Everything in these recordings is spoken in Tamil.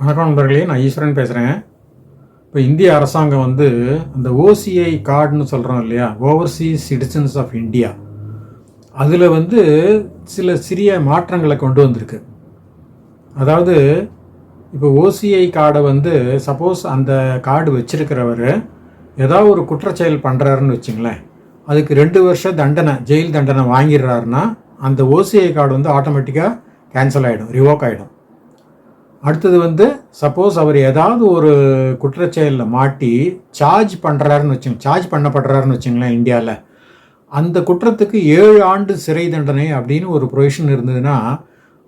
வணக்கம் நண்பர்களே நான் ஈஸ்வரன் பேசுகிறேன் இப்போ இந்திய அரசாங்கம் வந்து அந்த ஓசிஐ கார்டுன்னு சொல்கிறோம் இல்லையா? ஓவர்சீஸ் சிட்டிசன்ஸ் ஆஃப் இந்தியா அதில் வந்து சில சிறிய மாற்றங்களை கொண்டு வந்திருக்கு. அதாவது இப்போ ஓசிஐ கார்டை வந்து சப்போஸ் அந்த கார்டு வச்சிருக்கிறவர் ஏதாவது ஒரு குற்றச்செயல் பண்ணுறாருன்னு வச்சுங்களேன். அதுக்கு ரெண்டு வருஷம் தண்டனை ஜெயில் தண்டனை வாங்கிடுறாருன்னா அந்த ஓசிஐ கார்டு வந்து ஆட்டோமேட்டிக்காக கேன்சல் ஆகிடும் ரிவோக் ஆகிடும் அடுத்தது வந்து சப்போஸ் அவர் ஏதாவது ஒரு குற்றச்செயலில் மாட்டி சார்ஜ் பண்ணுறாருன்னு வச்சுங்க சார்ஜ் பண்ணப்படுறாருன்னு வச்சுங்களேன் இந்தியாவில் அந்த குற்றத்துக்கு ஏழு ஆண்டு சிறை தண்டனை அப்படின்னு ஒரு ப்ரொவிஷன் இருந்ததுன்னா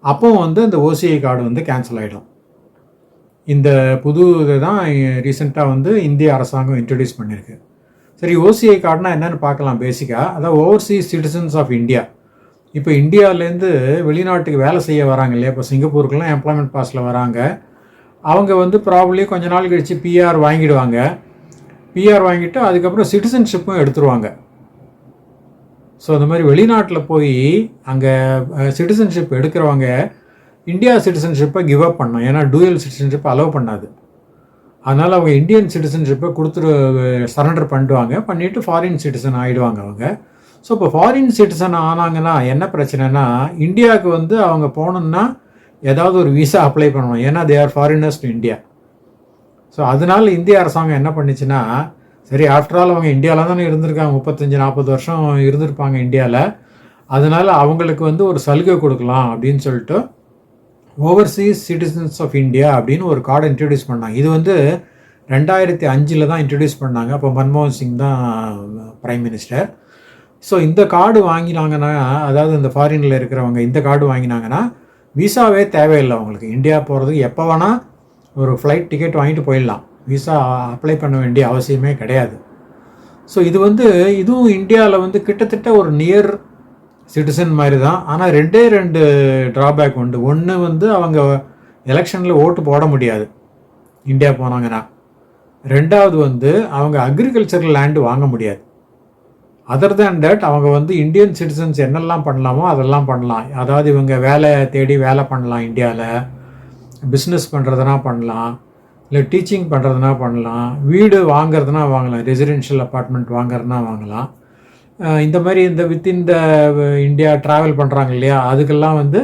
அப்போ வந்து அந்த ஓசிஐ கார்டு வந்து கேன்சல் ஆகிடும் இந்த புது இதை தான் ரீசெண்டாக வந்து இந்திய அரசாங்கம் இன்ட்ரடியூஸ் பண்ணியிருக்கு சரி ஓசிஐ கார்டுனா என்னன்னு பார்க்கலாம் பேசிக்காக அதாவது ஓவர்சீஸ் சிட்டிசன்ஸ் ஆஃப் இந்தியா இப்போ இந்தியாவிலேருந்து வெளிநாட்டுக்கு வேலை செய்ய வராங்க இல்லையா? இப்போ சிங்கப்பூருக்கெலாம் எம்ப்ளாய்மெண்ட் பாஸில் வராங்க. அவங்க வந்து ப்ராப்ளி கொஞ்ச நாள் கழித்து பிஆர் வாங்கிடுவாங்க. பிஆர் வாங்கிட்டு அதுக்கப்புறம் சிட்டிசன்ஷிப்பும் எடுத்துருவாங்க. ஸோ அந்த மாதிரி வெளிநாட்டில் போய் அங்கே சிட்டிசன்ஷிப் எடுக்கிறவங்க இந்தியா சிட்டிசன்ஷிப்பை கிவ் அப் பண்ணோம் ஏன்னா டூயல் சிட்டிசன்ஷிப் அலோவ் பண்ணாது. அதனால் அவங்க இந்தியன் சிட்டிசன்ஷிப்பை கொடுத்துரு சரண்டர் பண்ணிடுவாங்க. பண்ணிவிட்டு ஃபாரின் சிட்டிசன் ஆகிடுவாங்க அவங்க. ஸோ இப்போ ஃபாரின் சிட்டிசன் ஆனாங்கன்னா என்ன பிரச்சனைனா இந்தியாவுக்கு வந்து அவங்க போகணுன்னா ஏதாவது ஒரு விசா அப்ளை பண்ணணும். ஏன்னா they are foreigners to India so அதனால இந்திய அரசாங்கம் என்ன பண்ணுச்சுன்னா சரி ஆஃப்டர் ஆல் அவங்க இந்தியாவில் தானே இருந்திருக்காங்க. முப்பத்தஞ்சு நாற்பது வருஷம் இருந்திருப்பாங்க இந்தியாவில் அதனால் அவங்களுக்கு வந்து ஒரு சலுகை கொடுக்கலாம் அப்படின்னு சொல்லிட்டு ஓவர்சீஸ் சிட்டிசன்ஸ் ஆஃப் இந்தியா அப்படின்னு ஒரு கார்டு இன்ட்ரடியூஸ் பண்ணாங்க. இது வந்து ரெண்டாயிரத்தி அஞ்சில் தான் இன்ட்ரடியூஸ் பண்ணாங்க. அப்போ மன்மோகன் சிங் தான் ப்ரைம் மினிஸ்டர் ஸோ இந்த கார்டு வாங்கினாங்கன்னா அதாவது இந்த ஃபாரினில் இருக்கிறவங்க இந்த கார்டு வாங்கினாங்கன்னா விசாவே தேவையில்லை அவங்களுக்கு. இந்தியா போகிறதுக்கு எப்போ வேணால் ஒரு ஃப்ளைட் டிக்கெட் வாங்கிட்டு போயிடலாம். விசா அப்ளை பண்ண வேண்டிய அவசியமே கிடையாது. ஸோ இது வந்து இதுவும் இந்தியாவில் வந்து கிட்டத்தட்ட ஒரு நியர் சிட்டிசன் மாதிரி தான் ஆனால் ரெண்டே ரெண்டு ட்ராபேக் உண்டு. ஒன்று வந்து அவங்க எலெக்ஷனில் ஓட்டு போட முடியாது. இந்தியா போனாங்கன்னா. ரெண்டாவது வந்து அவங்க அக்ரிகல்ச்சரல் லேண்டு வாங்க முடியாது. அதர் தேன் தட் அவங்க வந்து இந்தியன் சிட்டிசன்ஸ் என்னெல்லாம் பண்ணலாமோ அதெல்லாம் பண்ணலாம். அதாவது இவங்க வேலை தேடி வேலை பண்ணலாம் இந்தியாவில் பிஸ்னஸ் பண்ணுறதுனா பண்ணலாம். இல்லை டீச்சிங் பண்ணுறதுனா பண்ணலாம். வீடு வாங்குறதுனா வாங்கலாம். ரெசிடென்ஷியல் அப்பார்ட்மெண்ட் வாங்குறதுனா வாங்கலாம். இந்த மாதிரி இந்த வித்தின் த இந்தியா ட்ராவல் பண்ணுறாங்க இல்லையா? அதுக்கெல்லாம் வந்து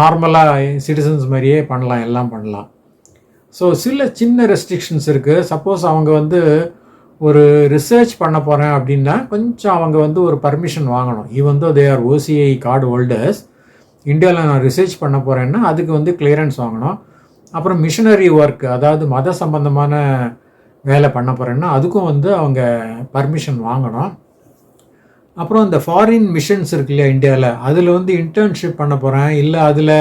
நார்மலாக சிட்டிசன்ஸ் மாதிரியே பண்ணலாம். எல்லாம் பண்ணலாம். ஸோ சில சின்ன ரெஸ்ட்ரிக்ஷன்ஸ் இருக்குது சப்போஸ் அவங்க வந்து ஒரு ரிசர்ச் பண்ண போகிறேன் அப்படின்னா கொஞ்சம் அவங்க வந்து ஒரு பர்மிஷன் வாங்கணும். Even though they are OCI card holders இந்தியாவில் நான் ரிசர்ச் பண்ண போகிறேன்னா அதுக்கு வந்து கிளியரன்ஸ் வாங்கணும். அப்புறம் மிஷினரி ஒர்க் அதாவது மத சம்பந்தமான வேலை பண்ண போகிறேன்னா அதுக்கும் வந்து அவங்க பர்மிஷன் வாங்கணும். அப்புறம் இந்த ஃபாரின் மிஷன்ஸ் இருக்கு இல்லையா இந்தியாவில் அதில் வந்து இன்டர்ன்ஷிப் பண்ண போகிறேன் இல்லை அதில்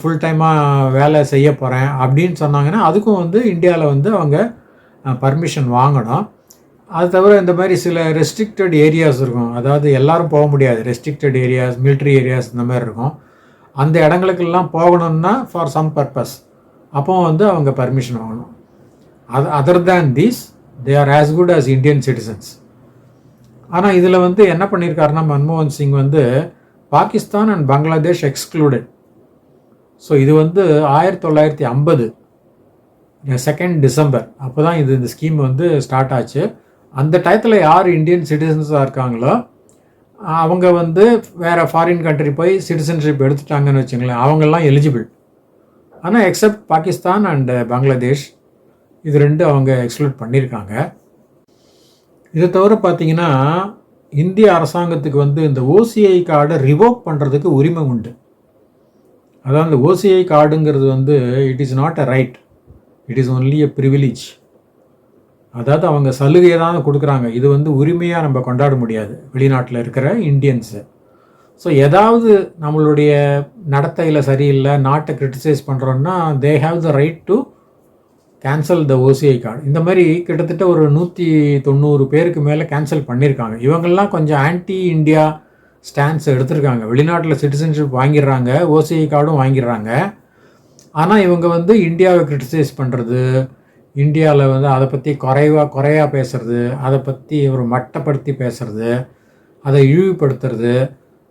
ஃபுல் டைமாக வேலை செய்ய போகிறேன் அப்படின்னு சொன்னாங்கன்னா அதுக்கும் வந்து இந்தியாவில் வந்து அவங்க பர்மிஷன் வாங்கணும். அது தவிர இந்த மாதிரி சில ரெஸ்ட்ரிக்டட் ஏரியாஸ் இருக்கும். அதாவது எல்லாரும் போக முடியாது. ரெஸ்ட்ரிக்டட் ஏரியாஸ் மிலிட்ரி ஏரியாஸ் இந்த மாதிரி இருக்கும். அந்த இடங்களுக்கெல்லாம் போகணும்னா ஃபார் சம் பர்பஸ் அப்போ வந்து அவங்க பர்மிஷன் வாங்கணும். அது other than these they are as good as Indian citizens ஆனால் இதில் வந்து என்ன பண்ணியிருக்காருன்னா மன்மோகன் சிங் வந்து Pakistan and Bangladesh excluded so இது வந்து ஆயிரத்தி தொள்ளாயிரத்தி ஐம்பது செகண்ட் டிசம்பர் அப்போ தான் இது இந்த ஸ்கீம் வந்து ஸ்டார்ட் ஆச்சு. அந்த டயத்தில் யார் இந்தியன் சிட்டிசன்ஸாக இருக்காங்களோ அவங்க வந்து வேறு ஃபாரின் கண்ட்ரி போய் சிட்டிசன்ஷிப் எடுத்துட்டாங்கன்னு வச்சுங்களேன் அவங்கெல்லாம் எலிஜிபிள் ஆனால் எக்ஸப்ட் பாகிஸ்தான் அண்டு பங்களாதேஷ் இது ரெண்டு அவங்க எக்ஸ்க்ளூட் பண்ணியிருக்காங்க இதை தவிர பார்த்தீங்கன்னா இந்திய அரசாங்கத்துக்கு வந்து இந்த ஓசிஐ கார்டை ரிவோக் பண்ணுறதுக்கு உரிமை உண்டு. அதாவது இந்த ஓசிஐ கார்டுங்கிறது வந்து it is not a right it is only a privilege அதாவது அவங்க சலுகையை தான் கொடுக்குறாங்க. இது வந்து உரிமையாக நம்ம கொண்டாட முடியாது. வெளிநாட்டில் இருக்கிற இந்தியன்ஸு ஸோ ஏதாவது நம்மளுடைய நடத்தையில் சரியில்லை நாட்டை கிரிட்டிசைஸ் பண்ணுறோன்னா they have the right to cancel the OCI card இந்த மாதிரி கிட்டத்தட்ட ஒரு நூற்றி தொண்ணூறு பேருக்கு மேலே கேன்சல் பண்ணியிருக்காங்க. இவங்கெல்லாம் கொஞ்சம் ஆன்டி இந்தியா ஸ்டாண்ட்ஸ் எடுத்திருக்காங்க. வெளிநாட்டில் சிட்டிசன்ஷிப் வாங்கிடுறாங்க ஓசிஐ கார்டும் வாங்கிடுறாங்க. ஆனால் இவங்க வந்து இந்தியாவை கிரிட்டிசைஸ் பண்ணுறது இந்தியாவில் வந்து அதை பற்றி குறைவாக குறையா பேசுறது அதை பற்றி ஒரு மட்டப்படுத்தி பேசுறது அதை இழிவுபடுத்துறது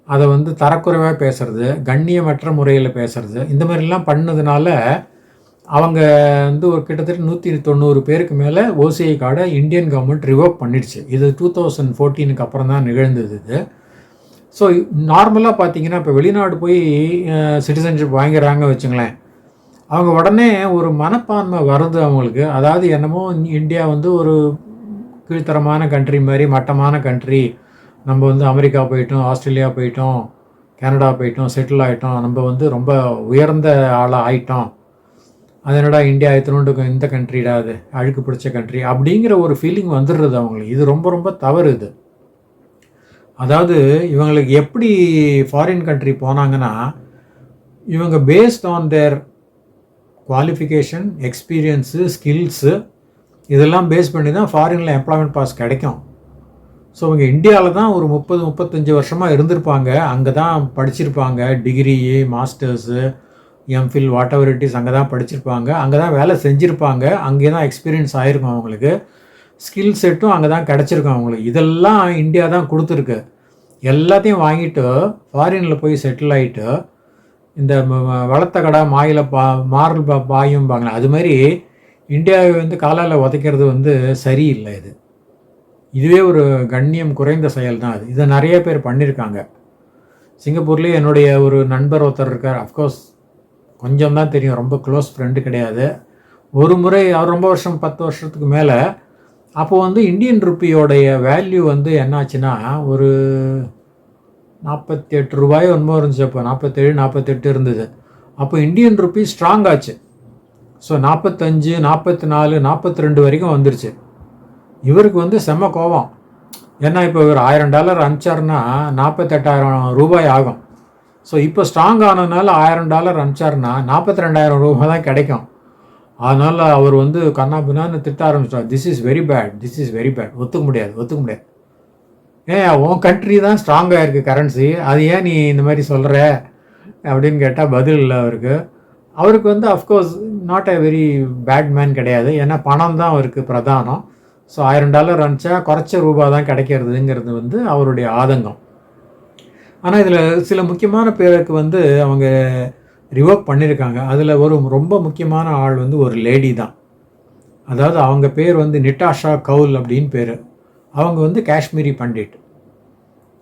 அதை வந்து தரக்குறைவாக பேசுறது கண்ணியமற்ற முறையில் பேசுறது இந்த மாதிரிலாம் பண்ணதுனால அவங்க வந்து ஒரு கிட்டத்தட்ட நூற்றி தொண்ணூறு பேருக்கு மேலே ஓசிஐ கார்டை இந்தியன் கவர்மெண்ட் ரிவோக் பண்ணிடுச்சு. இது டூ தௌசண்ட் ஃபோர்டீனுக்கு அப்புறம் தான் நிகழ்ந்தது இது. ஸோ நார்மலாக பார்த்தீங்கன்னா இப்போ வெளிநாடு போய் சிட்டிசன்ஷிப் வாங்கிறாங்க வச்சுங்களேன். அவங்க உடனே ஒரு மனப்பான்மை வருது அவங்களுக்கு. அதாவது என்னமோ இந்தியா வந்து ஒரு கீழ்த்தரமான கண்ட்ரி மாதிரி மட்டமான கண்ட்ரி நம்ம வந்து அமெரிக்கா போயிட்டோம் ஆஸ்திரேலியா போயிட்டோம் கனடா போயிட்டோம் செட்டில் ஆகிட்டோம் நம்ம வந்து ரொம்ப உயர்ந்த ஆளாக ஆயிட்டோம். அதனடா இந்தியா எத்தனோண்டு இந்த கண்ட்ரிடா அது? அழுக்கு பிடிச்ச கண்ட்ரி அப்படிங்கிற ஒரு ஃபீலிங் வந்துடுறது அவங்களுக்கு. இது ரொம்ப ரொம்ப தவறு இது. அதாவது இவங்களுக்கு எப்படி ஃபாரின் கண்ட்ரி போனாங்கன்னா இவங்க based on their qualification experience skills இதெல்லாம் பேஸ் பண்ணி தான் ஃபாரினில் எம்ப்ளாய்மெண்ட் பாஸ் கிடைக்கும். ஸோ இவங்க இந்தியாவில் தான் ஒரு முப்பது முப்பத்தஞ்சு வருஷமாக இருந்திருப்பாங்க. அங்கே தான் படிச்சிருப்பாங்க. Degree masters MPhil whatever it is அங்கே தான் படிச்சிருப்பாங்க. அங்கே தான் வேலை செஞ்சுருப்பாங்க. அங்கே தான் எக்ஸ்பீரியன்ஸ் ஆகிருக்கும் அவங்களுக்கு. ஸ்கில் செட்டும் அங்கே தான் கிடச்சிருக்கும் அவங்களுக்கு. இதெல்லாம் இந்தியா தான் கொடுத்துருக்கு. எல்லாத்தையும் வாங்கிட்டு ஃபாரினில் போய் செட்டில் ஆகிட்டு இந்த வளர்த்த கடை மாயில பா மாறல் பா பாயும்பாங்களே அது மாதிரி இந்தியாவை வந்து காலால் உதைக்கிறது வந்து சரியில்லை இது. இதுவே ஒரு கண்ணியம் குறைந்த செயல் தான் அது. இதை நிறைய பேர் பண்ணியிருக்காங்க சிங்கப்பூர்லேயே என்னுடைய ஒரு நண்பர் ஒருத்தர் இருக்கார். அஃப்கோர்ஸ் கொஞ்சம் தான் தெரியும். ரொம்ப க்ளோஸ் ஃப்ரெண்டு கிடையாது. ஒரு முறை அவர் ரொம்ப வருஷம் பத்து வருஷத்துக்கு மேலே அப்போது வந்து இந்தியன் ருப்பியோடைய வேல்யூ வந்து என்னாச்சுன்னா ஒரு நாற்பத்தி எட்டு ரூபாய் ஒன்றுமோ இருந்துச்சு அப்போ. நாற்பத்தேழு நாற்பத்தெட்டு இருந்தது. அப்போ இந்தியன் ருப்பி ஸ்ட்ராங் ஆச்சு. ஸோ நாற்பத்தஞ்சு நாற்பத்தி நாலு நாற்பத்தி ரெண்டு வரைக்கும் வந்துருச்சு. இவருக்கு வந்து செம்ம கோபம். ஏன்னா இப்போ இவர் ஆயிரம் டாலர் அனுப்பிச்சாருன்னா நாற்பத்தெட்டாயிரம் ரூபாய் ஆகும். ஸோ இப்போ ஸ்ட்ராங் ஆனதுனால ஆயிரம் டாலர் அனுப்பிச்சாருன்னா நாற்பத்தி ரெண்டாயிரம் ரூபாய் தான் கிடைக்கும். அதனால் அவர் வந்து கண்ணா பின்னான்னு திட்ட ஆரம்பிச்சிட்டார் this is very bad this is very bad ஒத்துக்க முடியாது ஒத்துக்க முடியாது. ஏன் உன் கண்ட்ரி தான் ஸ்ட்ராங்காக இருக்குது கரன்சி அது ஏன் நீ இந்த மாதிரி சொல்கிற அப்படின்னு கேட்டால் பதில் இல்லை அவருக்கு. அவருக்கு வந்து of course not a very bad man கிடையாது. ஏன்னா பணம் தான் அவருக்கு பிரதானம். ஸோ ஆயிரம் டாலர் அனுப்பிச்சா குறைச்ச ரூபா தான் கிடைக்கிறதுங்கிறது வந்து அவருடைய ஆதங்கம். ஆனால் இதில் சில முக்கியமான பேருக்கு வந்து அவங்க ரிவோக் பண்ணியிருக்காங்க அதில் ஒரு ரொம்ப முக்கியமான ஆள் வந்து ஒரு லேடி தான். அதாவது அவங்க பேர் வந்து நிட்டாஷா கவுல் அப்படின்னு பேர். அவங்க வந்து காஷ்மீரி பண்டிட்.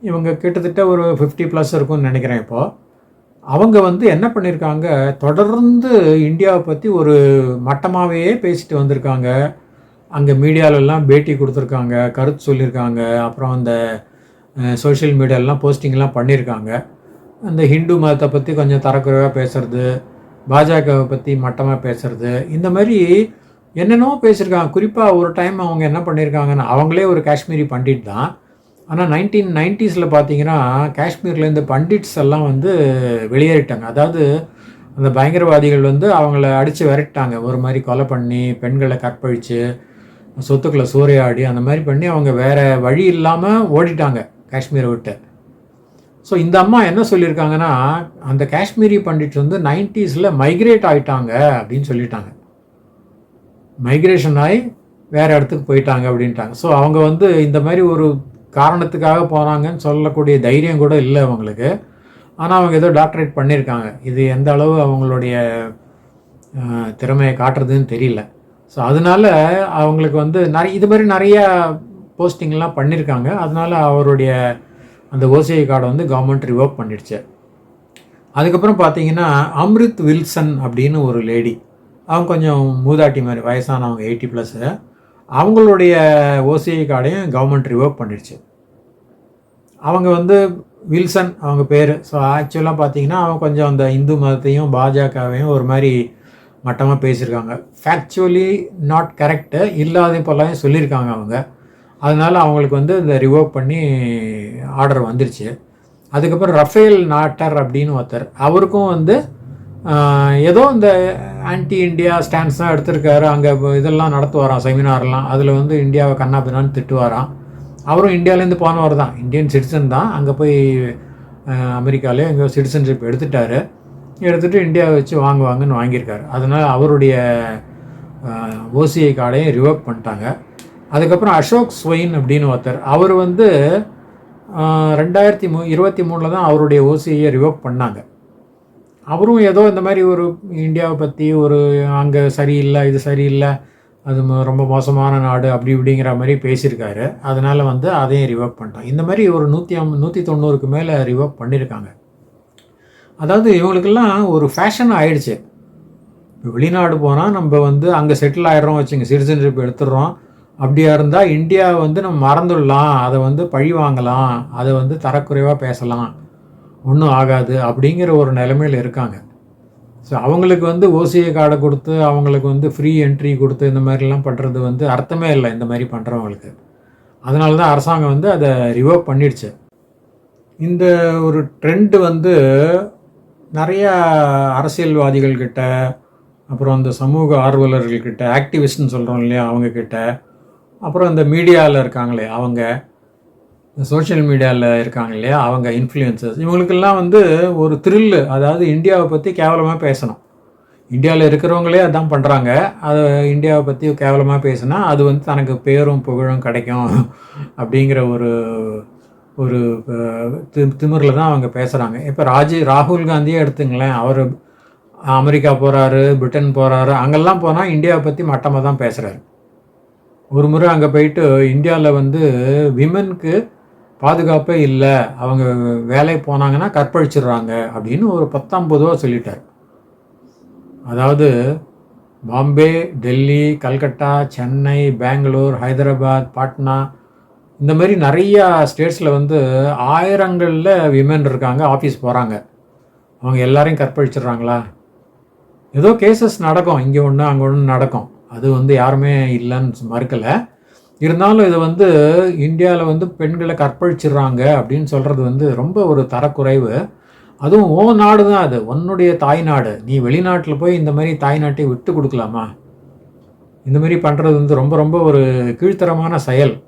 இவங்க கிட்டத்தட்ட ஒரு ஃபிஃப்டி ப்ளஸ் இருக்கும்னு நினைக்கிறேன் இப்போது அவங்க வந்து என்ன பண்ணியிருக்காங்க தொடர்ந்து இந்தியாவை பற்றி ஒரு மட்டமாகவே பேசிட்டு வந்திருக்காங்க. அங்கே மீடியாவிலலாம் பேட்டி கொடுத்துருக்காங்க கருத்து சொல்லியிருக்காங்க அப்புறம் அந்த சோஷியல் மீடியாலெலாம் போஸ்டிங்லாம் பண்ணியிருக்காங்க அந்த ஹிந்து மதத்தை பற்றி கொஞ்சம் தரக்குறைவாக பேசுகிறது பாஜகவை பற்றி மட்டமாக பேசுகிறது இந்த மாதிரி என்னென்னோ பேசியிருக்காங்க. குறிப்பாக ஒரு டைம் அவங்க என்ன பண்ணியிருக்காங்கன்னா அவங்களே ஒரு காஷ்மீரி பண்டிட் தான். ஆனால் நைன்டீன் நைன்டிஸில் பார்த்தீங்கன்னா காஷ்மீர்லேருந்து பண்டிட்ஸ் எல்லாம் வந்து வெளியேறிட்டாங்க. அதாவது அந்த பயங்கரவாதிகள் வந்து அவங்கள அடித்து விரட்டாங்க ஒரு மாதிரி கொலை பண்ணி பெண்களை கற்பழித்து சொத்துக்களை சூறையாடி அந்த மாதிரி பண்ணி அவங்க வேறு வழி இல்லாமல் ஓடிட்டாங்க காஷ்மீரை விட்டு. ஸோ இந்த அம்மா என்ன சொல்லியிருக்காங்கன்னா அந்த காஷ்மீரி பண்டிட்ஸ் வந்து நைன்டிஸில் மைக்ரேட் ஆகிட்டாங்க அப்படின்னு சொல்லிட்டாங்க. மைக்ரேஷன் ஆகி வேறு இடத்துக்கு போயிட்டாங்க அப்படின்ட்டாங்க. ஸோ அவங்க வந்து இந்த மாதிரி ஒரு காரணத்துக்காக போனாங்கன்னு சொல்லக்கூடிய தைரியம் கூட இல்லை அவங்களுக்கு. ஆனால் அவங்க ஏதோ டாக்டரேட் பண்ணியிருக்காங்க. இது எந்த அளவு அவங்களுடைய திறமையை காட்டுறதுன்னு தெரியல. ஸோ அதனால் அவங்களுக்கு வந்து நிறைய இது மாதிரி நிறையா போஸ்டிங்லாம் பண்ணியிருக்காங்க. அதனால் அவருடைய அந்த ஓசிஐ கார்டை வந்து கவர்மெண்ட் ரிவோக் பண்ணிடுச்சு. அதுக்கப்புறம் பார்த்தீங்கன்னா அம்ரித் வில்சன் அப்படின்னு ஒரு லேடி அவங்க கொஞ்சம் மூதாட்டி மாதிரி வயசானவங்க எயிட்டி ப்ளஸ்ஸு அவங்களுடைய ஓசிஐ கார்டையும் கவர்மெண்ட் ரிவோக் பண்ணிடுச்சு. அவங்க வந்து வில்சன் அவங்க பேர். ஸோ ஆக்சுவலாக பார்த்தீங்கன்னா அவங்க கொஞ்சம் அந்த இந்து மதத்தையும் பாஜகவையும் ஒரு மாதிரி மட்டமாக பேசியிருக்காங்க. ஃபேக்சுவலி நாட் கரெக்டு இல்லாத இப்போல்லாம் சொல்லியிருக்காங்க அவங்க. அதனால் அவங்களுக்கு வந்து இந்த ரிவோக் பண்ணி ஆர்டர் வந்துருச்சு. அதுக்கப்புறம் ரஃபேல் நாட்டர் அப்படின்னு ஒருத்தர். அவருக்கும் வந்து ஏதோ இந்த ஆன்டி இண்டியா ஸ்டாண்ட்ஸ் தான் எடுத்திருக்காரு. அங்கே இதெல்லாம் நடத்துவாராம் செமினார்லாம் அதில் வந்து இந்தியாவை கண்ணா பின்னான்னு திட்டுவாராம். அவரும் இந்தியாவிலேருந்து போனவர் தான். இந்தியன் சிட்டிசன் தான். அங்கே போய் அமெரிக்காவிலே எங்கே சிட்டிசன்ஷிப் எடுத்துட்டார். எடுத்துகிட்டு இந்தியாவை வச்சு வாங்குவாங்கன்னு வாங்கியிருக்காரு. அதனால் அவருடைய ஓசிஐ கார்டையும் ரிவோக் பண்ணிட்டாங்க. அதுக்கப்புறம் அசோக் ஸ்வெயின் அப்படின்னு ஒருத்தர். அவர் வந்து ரெண்டாயிரத்தி மூ இருபத்தி மூணில் தான் அவருடைய ஓசிஐயை ரிவோக் பண்ணாங்க. அவரும் ஏதோ இந்த மாதிரி ஒரு இந்தியாவை பற்றி ஒரு அங்கே சரியில்லை இது சரியில்லை அது ம- ரொம்ப மோசமான நாடு அப்படி இப்படிங்கிற மாதிரி பேசியிருக்காரு. அதனால் வந்து அதையும் ரிவர்க் பண்ணிட்டோம். இந்த மாதிரி ஒரு நூற்றி ஐம் நூற்றி தொண்ணூறுக்கு மேலே ரிவர்க் பண்ணியிருக்காங்க. அதாவது இவங்களுக்கெல்லாம் ஒரு ஃபேஷன் ஆயிடுச்சு. இப்போ வெளிநாடு போனால் நம்ம வந்து அங்கே செட்டில் ஆகிடறோம் வச்சுங்க சிட்டிசன்ஷிப் எடுத்துடுறோம். அப்படியா இருந்தால் இந்தியாவை வந்து நம்ம மறந்துடலாம் அதை வந்து பழி வாங்கலாம் அதை வந்து தரக்குறைவாக பேசலாம். ஒன்றும் ஆகாது அப்படிங்கிற ஒரு நிலைமையில் இருக்காங்க. ஸோ அவங்களுக்கு வந்து ஓசிஐ கார்டை கொடுத்து அவங்களுக்கு வந்து ஃப்ரீ என்ட்ரி கொடுத்து இந்த மாதிரிலாம் பண்ணுறது வந்து அர்த்தமே இல்லை இந்த மாதிரி பண்ணுறவங்களுக்கு அதனால தான் அரசாங்கம் வந்து அதை ரிவர்வ் பண்ணிடுச்சு. இந்த ஒரு ட்ரெண்டு வந்து நிறையா அரசியல்வாதிகள்கிட்ட அப்புறம் அந்த சமூக ஆர்வலர்கள்கிட்ட ஆக்டிவிஸ்ட்னு சொல்கிறோம் இல்லையா அவங்கக்கிட்ட அப்புறம் இந்த மீடியாவில் இருக்காங்களே அவங்க இந்த சோஷியல் மீடியாவில் இருக்காங்க இல்லையா? அவங்க இன்ஃப்ளூயன்சர்ஸ் இவங்களுக்கெல்லாம் வந்து ஒரு த்ரில்லு அதாவது இந்தியாவை பற்றி கேவலமாக பேசணும். இந்தியாவில் இருக்கிறவங்களே அதான் பண்ணுறாங்க அது இந்தியாவை பற்றி கேவலமாக பேசினா அது வந்து தனக்கு பேரும் புகழும் கிடைக்கும் அப்படிங்கிற ஒரு ஒரு தி திமிரில் தான் அவங்க பேசுகிறாங்க இப்போ ராஜி ராகுல் காந்தியே எடுத்துங்களேன். அவர் அமெரிக்கா போகிறாரு பிரிட்டன் போகிறாரு அங்கெல்லாம் போனால் இந்தியாவை பற்றி மட்டமாக தான் பேசுகிறாரு ஒரு முறை அங்கே போயிட்டு இந்தியாவில் வந்து விமனுக்கு பாதுகாப்பே இல்லை. அவங்க வேலைக்கு போனாங்கன்னா கற்பழிச்சிடுறாங்க அப்படின்னு ஒரு பத்தொம்பது ரூபா சொல்லிட்டார். அதாவது பாம்பே டெல்லி கல்கட்டா சென்னை பெங்களூர் ஹைதராபாத் பாட்னா இந்த மாதிரி நிறையா ஸ்டேட்ஸில் வந்து ஆயிரங்களில் விமன் இருக்காங்க ஆஃபீஸ் போகிறாங்க அவங்க எல்லாரையும் கற்பழிச்சிடுறாங்களா? ஏதோ கேசஸ் நடக்கும். இங்கே ஒன்று அங்கே ஒன்று நடக்கும். அது வந்து யாருமே இல்லைன்னு மறுக்கலை. இருந்தாலும் இது வந்து இந்தியாவில் வந்து பெண்களை கற்பழிச்சிடுறாங்க அப்படின்னு சொல்கிறது வந்து ரொம்ப ஒரு தரக்குறைவு. அதுவும் ஓ நாடு தான் அது. உன்னுடைய தாய்நாடு நீ வெளிநாட்டில் போய் இந்த மாதிரி தாய்நாட்டை விட்டு கொடுக்கலாமா? இந்த மாதிரி பண்ணுறது வந்து ரொம்ப ரொம்ப ஒரு கீழ்த்தரமான செயல்.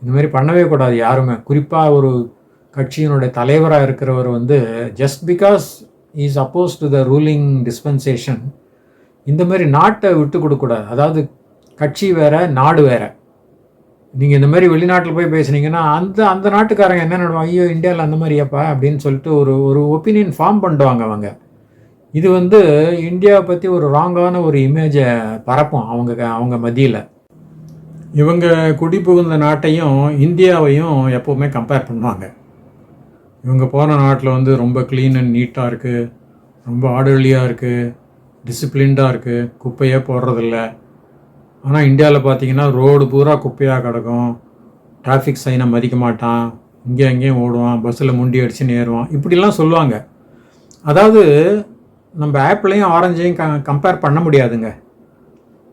இந்த மாதிரி பண்ணவே கூடாது யாருமே. குறிப்பாக ஒரு கட்சியினுடைய தலைவராக இருக்கிறவர் வந்து just because is oppose to the ruling dispensation இந்த மாதிரி நாட்டை விட்டு கொடுக்கக்கூடாது. அதாவது கட்சி வேறு நாடு வேற. நீங்கள் இந்த மாதிரி வெளிநாட்டில் போய் பேசுனீங்கன்னா அந்த அந்த நாட்டுக்காரங்க என்ன நடுவாங்க? ஐயோ இந்தியாவில் அந்த மாதிரியாப்பா? அப்படின்னு சொல்லிட்டு ஒரு ஒரு ஒப்பீனியன் ஃபார்ம் பண்ணுவாங்க அவங்க. இது வந்து இந்தியாவை பற்றி ஒரு ராங்கான ஒரு இமேஜை பரப்பும் அவங்க அவங்க மத்தியில். இவங்க குடிபுகுந்த நாட்டையும் இந்தியாவையும் எப்போவுமே கம்பேர் பண்ணுவாங்க. இவங்க போன நாட்டில் வந்து ரொம்ப க்ளீன் அண்ட் நீட்டாக இருக்குது ரொம்ப ஆர்டர்லியாக இருக்குது டிசிப்ளின்டாக இருக்குது குப்பையே போடுறதில்ல. ஆனால் இந்தியாவில் பார்த்தீங்கன்னா ரோடு பூரா குப்பையாக கிடக்கும். டிராஃபிக் சைனை மதிக்க மாட்டான். இங்கே அங்கேயும் ஓடுவான். பஸ்ஸில் முண்டி அடித்து நேருவான். இப்படிலாம் சொல்லுவாங்க. அதாவது நம்ம ஆப்பிளையும் ஆரஞ்சையும் க கம்பேர் பண்ண முடியாதுங்க.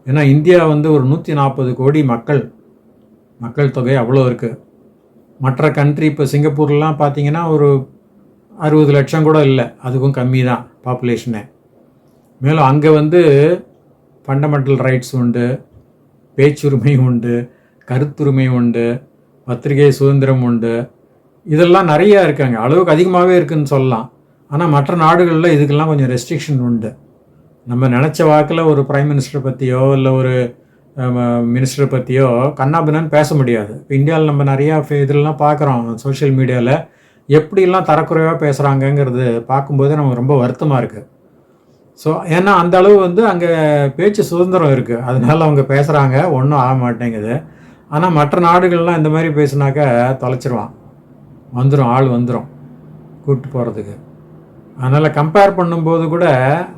ஏன்னா இந்தியா வந்து ஒரு நூற்றி நாற்பது கோடி மக்கள். மக்கள் தொகை அவ்வளோ இருக்குது மற்ற கண்ட்ரி இப்போ சிங்கப்பூர்லாம் பார்த்தீங்கன்னா ஒரு அறுபது லட்சம் கூட இல்லை. அதுக்கும் கம்மி தான் பாப்புலேஷனே மேலும் அங்கே வந்து ஃபண்டமெண்டல் ரைட்ஸ் உண்டு. பேச்சுரிமை உண்டு கருத்துரிமை உண்டு பத்திரிகை சுதந்திரம் உண்டு. இதெல்லாம் நிறையா இருக்காங்க. அளவுக்கு அதிகமாகவே இருக்குதுன்னு சொல்லலாம். ஆனால் மற்ற நாடுகளில் இதுக்கெல்லாம் கொஞ்சம் ரெஸ்ட்ரிக்ஷன் உண்டு. நம்ம நினச்ச வாக்கில் ஒரு ப்ரைம் மினிஸ்டர் பற்றியோ இல்லை ஒரு மினிஸ்டர் பற்றியோ கண்ணாபின்னான்னு பேச முடியாது. இப்போ இந்தியாவில் நம்ம நிறையா ஃபே- இதெல்லாம் பார்க்குறோம் சோஷியல் மீடியாவில் எப்படிலாம் தரக்குறைவாக பேசுகிறாங்கங்கிறது பார்க்கும்போது நமக்கு ரொம்ப வருத்தமாக இருக்குது ஸோ ஏன்னா அந்த அளவு வந்து அங்கே பேச்சு சுதந்திரம் இருக்குது அதனால அவங்க பேசுகிறாங்க ஒன்றும் ஆக மாட்டேங்குது. ஆனால் மற்ற நாடுகள்லாம் இந்த மாதிரி பேசுனாக்கா தொலைச்சிருவான். வந்துடும் ஆள் வந்துடும் கூப்பிட்டு போகிறதுக்கு அதனால் கம்பேர் பண்ணும்போது கூட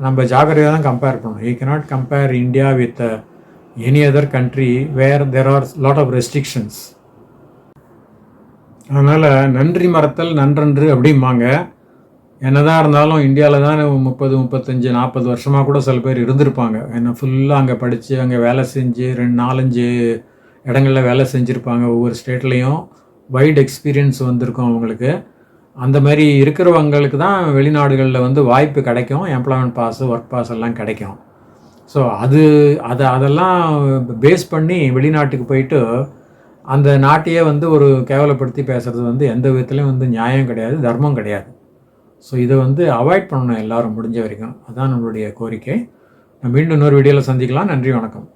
நம்ம ஜாக்கிரதையாக தான் கம்பேர் பண்ணணும். You cannot compare India with any other country where there are lot of restrictions அதனால் நன்றி மறத்தல் நன்றன்று அப்படிம்பாங்க. என்னதான் இருந்தாலும் இந்தியாவில் தான் முப்பது முப்பத்தஞ்சு நாற்பது வருஷமாக கூட சில பேர் இருந்திருப்பாங்க. என்ன ஃபுல்லாக அங்கே படித்து அங்கே வேலை செஞ்சு ரெண்டு நாலஞ்சு இடங்களில் வேலை செஞ்சுருப்பாங்க. ஒவ்வொரு ஸ்டேட்லேயும் வைட் எக்ஸ்பீரியன்ஸ் வந்திருக்கும் அவங்களுக்கு. அந்த மாதிரி இருக்கிறவங்களுக்கு தான் வெளிநாடுகளில் வந்து வாய்ப்பு கிடைக்கும். எம்ப்ளாய்மெண்ட் பாஸ் ஒர்க் பாஸ் எல்லாம் கிடைக்கும். ஸோ அது அதை அதெல்லாம் பேஸ் பண்ணி வெளிநாட்டுக்கு போயிட்டு அந்த நாட்டையே வந்து ஒரு கேவலப்படுத்தி பேசுறது வந்து எந்த விதத்துலையும் வந்து நியாயம் கிடையாது தர்மம் கிடையாது. ஸோ இதை வந்து அவாய்ட் பண்ணணும் எல்லாரும் முடிஞ்ச வரைக்கும். அதான் நம்மளுடைய கோரிக்கை. மீண்டும் இன்னொரு வீடியோவில் சந்திக்கலாம். நன்றி வணக்கம்.